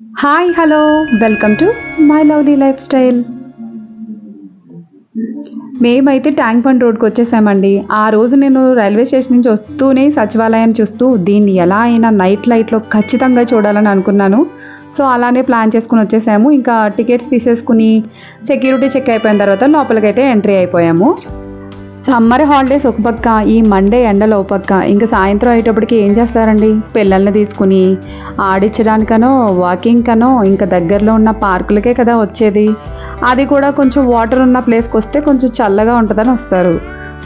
Hi hello welcome to my lovely lifestyle మేమైతే tank bund రోడ్కి వచ్చేసామండి. ఆ రోజు నేను రైల్వే స్టేషన్ నుంచి వస్తూనే సచివాలయం చూస్తూ దీన్ని ఎలా అయినా నైట్ లైట్లో ఖచ్చితంగా చూడాలని అనుకున్నాను. సో అలానే ప్లాన్ చేసుకుని వచ్చేసాము. ఇంకా టికెట్స్ తీసేసుకుని సెక్యూరిటీ చెక్ అయిపోయిన తర్వాత లోపలికైతే ఎంట్రీ అయిపోయాము. సమ్మర్ హాలిడేస్ ఒక పక్క ఈ మండే ఎండలో ఒక పక్క. ఇంకా సాయంత్రం అయ్యేటప్పటికి ఏం చేస్తారండి? పిల్లల్ని తీసుకుని ఆడించడానికనో వాకింగ్ కనో ఇంకా దగ్గరలో ఉన్న పార్కులకే కదా వచ్చేది. అది కూడా కొంచెం వాటర్ ఉన్న ప్లేస్కి వస్తే కొంచెం చల్లగా ఉంటుందని వస్తారు.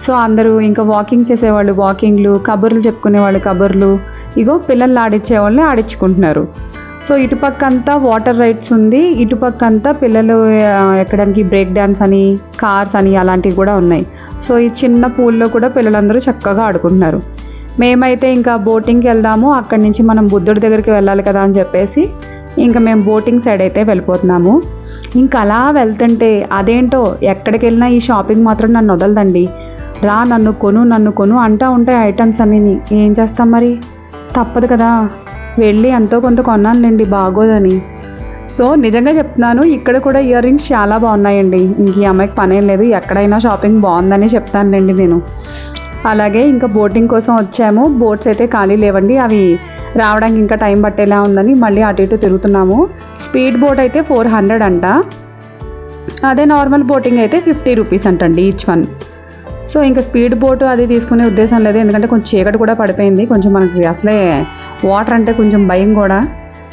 సో అందరూ ఇంకా వాకింగ్ చేసేవాళ్ళు వాకింగ్లు కబుర్లు చెప్పుకునేవాళ్ళు కబుర్లు. ఇగో పిల్లల్ని ఆడించే వాళ్ళని ఆడించుకుంటున్నారు సో ఇటుపక్క అంతా వాటర్ రైడ్స్ ఉంది. ఇటుపక్క అంతా పిల్లలు ఎక్కడానికి బ్రేక్ డ్యాన్స్ అని కార్స్ అని అలాంటివి కూడా ఉన్నాయి. సో ఈ చిన్న పూల్లో కూడా పిల్లలందరూ చక్కగా ఆడుకుంటున్నారు. మేమైతే ఇంకా బోటింగ్కి వెళ్దాము. అక్కడి నుంచి మనం బుద్ధుడి దగ్గరికి వెళ్ళాలి కదా అని చెప్పేసి ఇంకా మేము బోటింగ్ సైడ్ అయితే వెళ్ళిపోతున్నాము. ఇంకా అలా వెళ్తుంటే అదేంటో ఎక్కడికి వెళ్ళినా ఈ షాపింగ్ మాత్రం నన్ను వదలదండి. రా నన్ను కొను నన్ను కొను అంటా ఉంటాయి ఐటమ్స్ అన్నీ ఏం చేస్తాం మరి? తప్పదు కదా. వెళ్ళి ఎంతో కొంత కొన్నానులేండి బాగోదని. సో నిజంగా చెప్తున్నాను ఇక్కడ కూడా ఇయర్ రింగ్స్ చాలా బాగున్నాయండి. ఇంక ఈ అమ్మాయికి పనేం లేదు ఎక్కడైనా షాపింగ్ బాగుందని చెప్తానులేండి నేను. అలాగే ఇంకా బోటింగ్ కోసం వచ్చాము. బోట్స్ అయితే ఖాళీ లేవండి అవి రావడానికి ఇంకా టైం పట్టేలా ఉందని మళ్ళీ అటు ఇటు తిరుగుతున్నాము. స్పీడ్ బోట్ అయితే ఫోర్ హండ్రెడ్ అంట. అదే నార్మల్ బోటింగ్ అయితే ఫిఫ్టీ రూపీస్ అంటండి ఈచ్ వన్ సో ఇంకా స్పీడ్ బోట్ అది తీసుకునే ఉద్దేశం లేదు ఎందుకంటే కొంచెం చీకటి కూడా పడిపోయింది. కొంచెం మనకి అసలే వాటర్ అంటే కొంచెం భయం కూడా.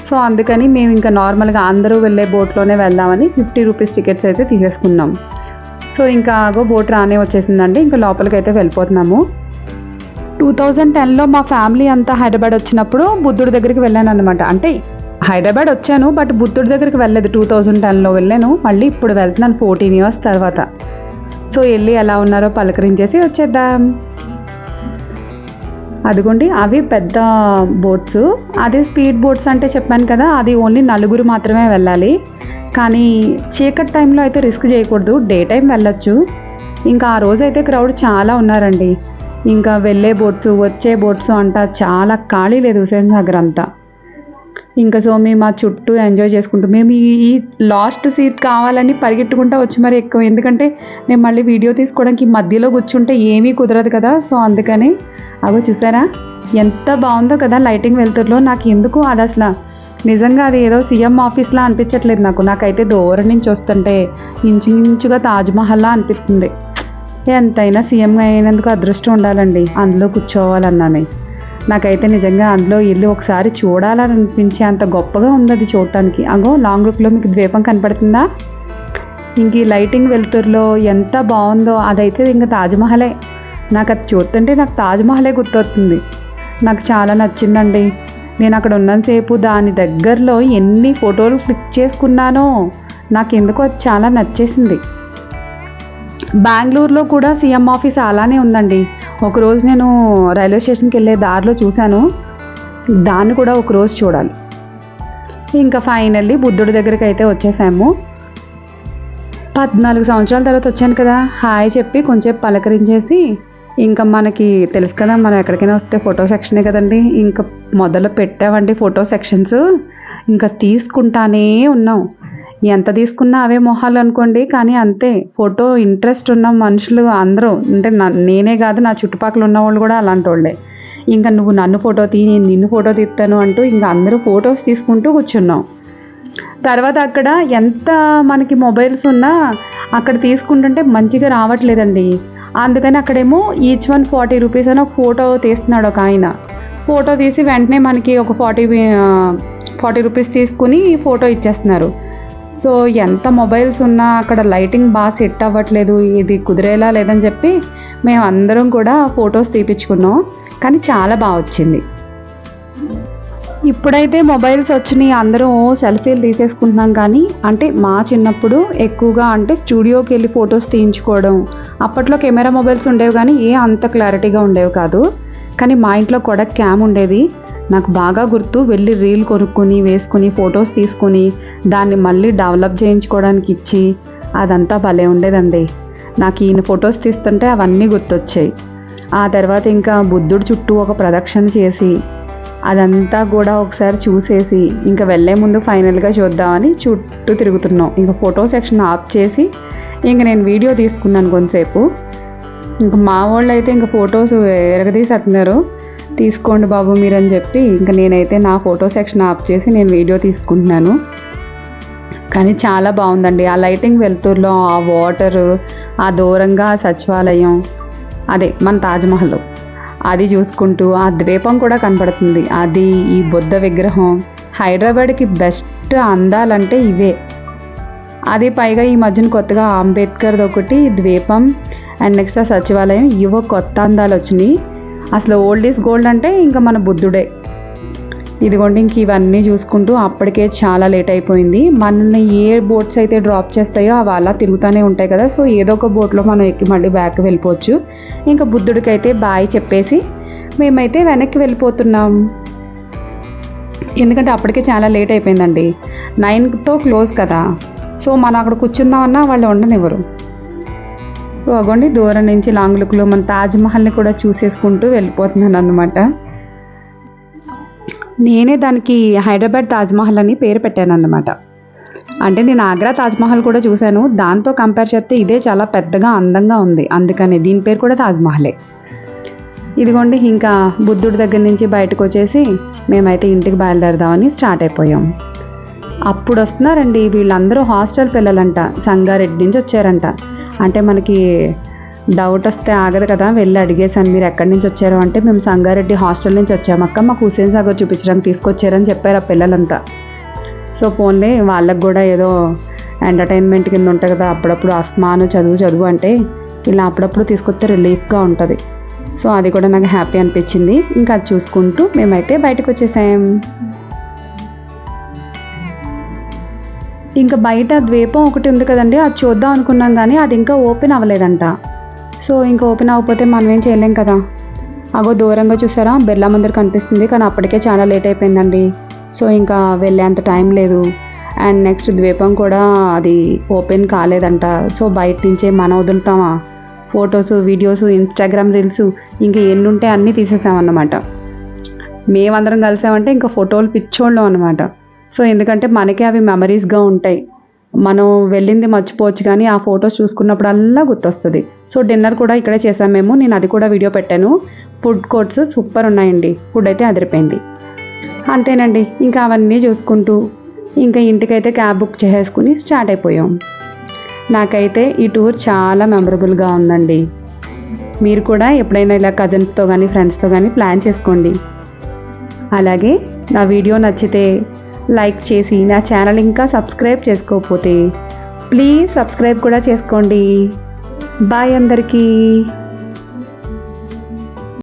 సో అందుకని మేము ఇంకా నార్మల్గా అందరూ వెళ్ళే బోట్లోనే వెళ్దామని ఫిఫ్టీ రూపీస్ టికెట్స్ అయితే తీసేసుకున్నాం. సో ఇంకా ఆగో బోట్ రానే వచ్చేసిందండి. ఇంకా లోపలికి అయితే వెళ్ళిపోతున్నాము. టూ థౌజండ్ టెన్లో మా ఫ్యామిలీ అంతా హైదరాబాద్ వచ్చినప్పుడు బుద్ధుడి దగ్గరికి వెళ్ళాను అనమాట అంటే హైదరాబాద్ వచ్చాను బట్ బుద్ధుడి దగ్గరికి వెళ్ళలేదు. టూ థౌజండ్ టెన్లో వెళ్ళాను. మళ్ళీ ఇప్పుడు వెళ్తున్నాను ఫోర్టీన్ ఇయర్స్ తర్వాత. సో వెళ్ళి ఎలా ఉన్నారో పలకరించేసి వచ్చేద్దాం. అదిగోండి అవి పెద్ద బోట్స్. అదే స్పీడ్ బోట్స్ అంటే చెప్పాను కదా అది ఓన్లీ నలుగురు మాత్రమే వెళ్ళాలి. కానీ చీకటి టైంలో అయితే రిస్క్ చేయకూడదు డే టైం వెళ్ళొచ్చు. ఇంకా ఆ రోజు అయితే క్రౌడ్ చాలా ఉన్నారండి. ఇంకా వెళ్ళే బోట్స్ వచ్చే బోట్స్ అంట చాలా ఖాళీ లేదు హుసేన్ సాగర్ అంతా. ఇంకా సో మేము ఆ చుట్టూ ఎంజాయ్ చేసుకుంటూ మేము ఈ లాస్ట్ సీట్ కావాలని పరిగెట్టుకుంటా వచ్చి మరి ఎక్కువ ఎందుకంటే నేను మళ్ళీ వీడియో తీసుకోవడానికి మధ్యలో కూర్చుంటే ఏమీ కుదరదు కదా. సో అందుకని అగో చూసారా? ఎంత బాగుందో కదా లైటింగ్ వెళ్తుర్లో నాకు ఎందుకు అది అసలు? నిజంగా అది ఏదో సీఎం ఆఫీస్లా అనిపించట్లేదు నాకు. నాకైతే దూరం నుంచి వస్తుంటే ఇంచుమించుగా తాజ్మహల్లా అనిపిస్తుంది. ఎంతైనా సీఎం అయినందుకు అదృష్టం ఉండాలండి. అందులో కూర్చోవాలన్నాను. నాకైతే నిజంగా అందులో ఇల్లు ఒకసారి చూడాలని అనిపించే అంత గొప్పగా ఉంది అది చూడటానికి. అగో లాంగ్ రూట్లో మీకు ద్వీపం కనపడుతుందా? ఇంక ఈ లైటింగ్ వెలుతురులో ఎంత బాగుందో అదైతే ఇంకా తాజ్మహలే నాకు అది చూస్తుంటే నాకు తాజ్మహలే గుర్తొస్తుంది. నాకు చాలా నచ్చిందండి. నేను అక్కడ ఉన్నంతసేపు దాని దగ్గరలో ఎన్ని ఫోటోలు క్లిక్ చేసుకున్నానో నాకు ఎందుకో అది చాలా నచ్చేసింది. బెంగళూరులో కూడా సీఎం ఆఫీస్ అలానే ఉందండి. ఒకరోజు నేను రైల్వే స్టేషన్కి వెళ్ళే దారిలో చూశాను. దాన్ని కూడా ఒకరోజు చూడాలి. ఇంకా ఫైనల్లీ బుద్ధుడి దగ్గరికి అయితే వచ్చేసాము. పద్నాలుగు సంవత్సరాల తర్వాత వచ్చాను కదా. హాయ్ చెప్పి కొంచెం పలకరించేసి ఇంకా మనకి తెలుసు కదా మనం ఎక్కడికైనా వస్తే ఫోటో సెక్షనే కదండి. ఇంకా మొదలు పెట్టామండి ఫోటో సెక్షన్స్. ఇంకా తీసుకుంటానే ఉన్నాం. ఎంత తీసుకున్నా అవే మొహాలు అనుకోండి కానీ అంతే. ఫోటో ఇంట్రెస్ట్ ఉన్న మనుషులు అందరూ అంటే నేనే కాదు నా చుట్టుపక్కల ఉన్న వాళ్ళు కూడా అలాంటి వాళ్ళే ఇంకా నువ్వు నన్ను ఫోటో తీ నేను నిన్ను ఫోటో తీస్తాను అంటూ ఇంకా అందరూ ఫొటోస్ తీసుకుంటూ కూర్చున్నాం. తర్వాత అక్కడ ఎంత మనకి మొబైల్స్ ఉన్నా అక్కడ తీసుకుంటుంటే మంచిగా రావట్లేదండి. అందుకని అక్కడేమో ఈచ్ వన్ ఫార్టీ రూపీస్ అని ఒక ఫోటో తీస్తున్నాడు ఒక ఆయన. ఫోటో తీసి వెంటనే మనకి ఒక ఫార్టీ ఫార్టీ రూపీస్ తీసుకుని ఫోటో ఇచ్చేస్తున్నారు. సో ఎంత మొబైల్స్ ఉన్నా అక్కడ లైటింగ్ బాగా సెట్ అవ్వట్లేదు ఇది కుదిరేలా లేదని చెప్పి మేము అందరం కూడా ఫొటోస్ తీపించుకున్నాం కానీ చాలా బాగా వచ్చింది. ఇప్పుడైతే మొబైల్స్ వచ్చినాయి అందరం సెల్ఫీలు తీసేసుకుంటున్నాం కానీ అంటే మా చిన్నప్పుడు ఎక్కువగా అంటే స్టూడియోకి వెళ్ళి ఫొటోస్ తీయించుకోవడం అప్పట్లో కెమెరా మొబైల్స్ ఉండేవి కానీ ఏ అంత క్లారిటీగా ఉండేవి కాదు. కానీ మా ఇంట్లో కూడా క్యామ్ ఉండేది. నాకు బాగా గుర్తు. వెళ్ళి రీల్ కొనుక్కొని వేసుకొని ఫొటోస్ తీసుకొని దాన్ని మళ్ళీ డెవలప్ చేయించుకోవడానికి ఇచ్చి అదంతా భలే ఉండేదండి. నాకు ఈయన ఫొటోస్ తీస్తుంటే అవన్నీ గుర్తొచ్చాయి. ఆ తర్వాత ఇంకా బుద్ధుడు చుట్టూ ఒక ప్రదక్షిణ చేసి అదంతా కూడా ఒకసారి చూసేసి ఇంకా వెళ్ళే ముందు ఫైనల్గా చూద్దామని చుట్టూ తిరుగుతున్నాం. ఇంకా ఫోటో సెక్షన్ ఆఫ్ చేసి ఇంక నేను వీడియో తీసుకున్నాను కొంతసేపు. ఇంకా మా వాళ్ళు అయితే ఇంకా ఫొటోస్ ఎరగదీసేస్తున్నారు. తీసుకోండి బాబు మీరని చెప్పి ఇంకా నేనైతే నా ఫోటో సెక్షన్ ఆఫ్ చేసి నేను వీడియో తీసుకుంటున్నాను. కానీ చాలా బాగుందండి. ఆ లైటింగ్ వెలుతురులో ఆ వాటర్ ఆ దూరంగా ఆ సచివాలయం అదే మన తాజ్మహల్ అది చూసుకుంటూ ఆ ద్వీపం కూడా కనపడుతుంది. అది ఈ బుద్ధ విగ్రహం. హైదరాబాద్కి బెస్ట్ అందాలంటే ఇవే. అది పైగా ఈ మధ్యన కొత్తగా అంబేద్కర్ది ఒకటి ద్వీపం అండ్ నెక్స్ట్ ఆ సచివాలయం ఇవో కొత్త అందాలు వచ్చినాయి అసలు ఓల్డ్ ఈజ్ గోల్డ్ అంటే ఇంకా మన బుద్ధుడే. ఇదిగోండి ఇంక ఇవన్నీ చూసుకుంటూ అప్పటికే చాలా లేట్ అయిపోయింది. మనల్ని ఏ బోట్స్ అయితే డ్రాప్ చేస్తాయో అవి అలా తిరుగుతూనే ఉంటాయి కదా. సో ఏదో ఒక బోట్లో మనం ఎక్కి మళ్ళీ బ్యాక్ వెళ్ళిపోవచ్చు. ఇంకా బుద్ధుడికైతే బాయ్ చెప్పేసి మేమైతే వెనక్కి వెళ్ళిపోతున్నాం. ఎందుకంటే అప్పటికే చాలా లేట్ అయిపోయిందండి. నైన్తో క్లోజ్ కదా. సో మనం అక్కడ కూర్చుందామన్నా వాళ్ళు ఉండనివ్వరు. సో అగోండి దూరం నుంచి లాంగ్ లుక్లో మన తాజ్మహల్ని కూడా చూసేసుకుంటూ వెళ్ళిపోతున్నాను అనమాట నేనే దానికి హైదరాబాద్ తాజ్మహల్ అని పేరు పెట్టాను అన్నమాట అంటే నేను ఆగ్రా తాజ్మహల్ కూడా చూశాను. దాంతో కంపేర్ చేస్తే ఇదే చాలా పెద్దగా అందంగా ఉంది. అందుకని దీని పేరు కూడా తాజ్మహలే ఇదిగోండి ఇంకా బుద్ధుడి దగ్గర నుంచి బయటకు వచ్చేసి మేమైతే ఇంటికి బయలుదేరదామని స్టార్ట్ అయిపోయాం. అప్పుడు వస్తున్నారండి వీళ్ళందరూ హాస్టల్ పిల్లలంట. సంగారెడ్డి నుంచి వచ్చారంట. అంటే మనకి డౌట్ వస్తే ఆగదు కదా వెళ్ళి అడిగేసాను మీరు ఎక్కడి నుంచి వచ్చారు అంటే మేము సంగారెడ్డి హాస్టల్ నుంచి వచ్చాము. అక్క మాకు హుసేన్ సాగర్ చూపించడానికి తీసుకొచ్చారని చెప్పారు ఆ పిల్లలంతా. సో ఫోన్లే వాళ్ళకి కూడా ఏదో ఎంటర్టైన్మెంట్ కింద ఉంటుంది కదా అప్పుడప్పుడు అస్మాను చదువు చదువు అంటే ఇలా అప్పుడప్పుడు తీసుకొస్తే రిలీఫ్గా ఉంటుంది. సో అది కూడా నాకు హ్యాపీ అనిపించింది. ఇంకా అది చూసుకుంటూ మేమైతే బయటకు వచ్చేసాం. ఇంకా బయట ద్వీపం ఒకటి ఉంది కదండి అది చూద్దాం అనుకున్నాం కానీ అది ఇంకా ఓపెన్ అవ్వలేదంట. సో ఇంకా ఓపెన్ అవ్వకపోతే మనం ఏం చేయలేం కదా. అగో దూరంగా చూసారా బిర్లా మందిర్ కనిపిస్తుంది కానీ అప్పటికే చాలా లేట్ అయిపోయిందండి. సో ఇంకా వెళ్ళేంత టైం లేదు. అండ్ నెక్స్ట్ ద్వీపం కూడా అది ఓపెన్ కాలేదంట. సో బయట నుంచే మనం వదులుతామా? ఫొటోస్ వీడియోస్ ఇన్స్టాగ్రామ్ రీల్స్ ఇంకా ఎన్ని ఉంటే అన్నీ తీసేసామన్నమాట. మేమందరం కలిసామంటే ఇంకా ఫోటోలు పిచ్చోళ్ళం అనమాట సో ఎందుకంటే మనకి అవి మెమరీస్గా ఉంటాయి. మనం వెళ్ళింది మర్చిపోవచ్చు కానీ ఆ ఫొటోస్ చూసుకున్నప్పుడల్లా గుర్తొస్తుంది. సో డిన్నర్ కూడా ఇక్కడే చేసాం మేము. నేను అది కూడా వీడియో పెట్టాను. ఫుడ్ కోర్ట్స్ సూపర్ ఉన్నాయండి. ఫుడ్ అయితే అదిరిపోయింది. అంతేనండి. ఇంకా అవన్నీ చూసుకుంటూ ఇంకా ఇంటికైతే క్యాబ్ బుక్ చేసేసుకుని స్టార్ట్ అయిపోయాం. నాకైతే ఈ టూర్ చాలా మెమరబుల్గా ఉందండి. మీరు కూడా ఎప్పుడైనా ఇలా కజిన్స్తో కానీ ఫ్రెండ్స్తో కానీ ప్లాన్ చేసుకోండి. అలాగే నా వీడియో నచ్చితే లైక్ చేసి నా ఛానల్ ఇంకా సబ్స్క్రైబ్ చేసుకోకపోతే ప్లీజ్ సబ్స్క్రైబ్ కూడా చేసుకోండి. బాయ్ అందరికీ.